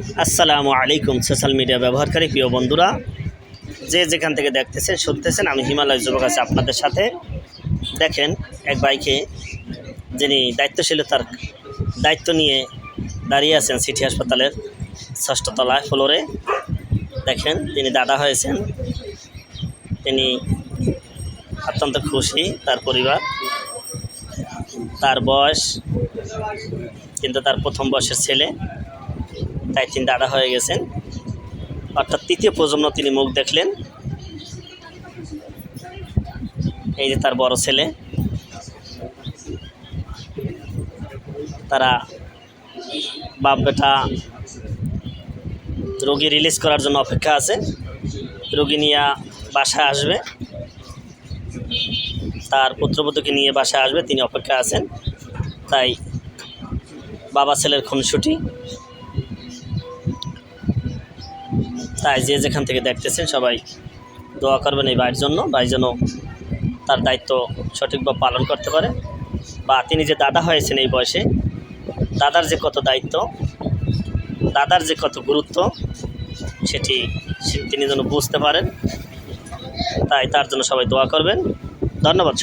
আসসালামু আলাইকুম social media ব্যবহারকারী প্রিয় বন্ধুরা। যে যেখান থেকে দেখতেছেন, শুনতেছেন, আমি হিমালয় যুবক আছি আপনাদের সাথে। দেখেন, এক ভাইকে যিনি দায়িত্বশীলতার দায়িত্ব নিয়ে দাঁড়িয়ে আছেন সিটি হাসপাতালের ষষ্ঠ তলায় ফ্লোরে দেখেন, তিনি দাদা হয়েছেন। তিনি অত্যন্ত খুশি, তার পরিবার, তার বয়স, কিন্তু তার প্রথম বয়সের ছেলে। তাই তিনি দাদা হয়ে গেছেন। অর্থাৎ তৃতীয় প্রজন্ম তিনি মুখ দেখলেন। এই যে তার বড় ছেলে। তারা বাপ বেটা রোগী রিলিজ করার জন্য অপেক্ষা আছে। রোগী নিয়ে বাসায় আসবে। তার পুত্রবধূকে নিয়ে বাসায় আসবে, তিনি অপেক্ষা আছেন। তাই বাবা ছেলের খুনসুটি। তাই যে যেখান থেকে দেখতেছেন সবাই দোয়া করবেন এই ভাইয়ের জন্য। ভাই যেন তার দায়িত্ব সঠিকভাবে পালন করতে পারে। বা তিনি যে দাদা হয়েছেন এই বয়সে, দাদার যে কত দায়িত্ব, দাদার যে কত গুরুত্ব, সেটি তিনি যেন বুঝতে পারেন। তাই তার জন্য সবাই দোয়া করবেন। ধন্যবাদ।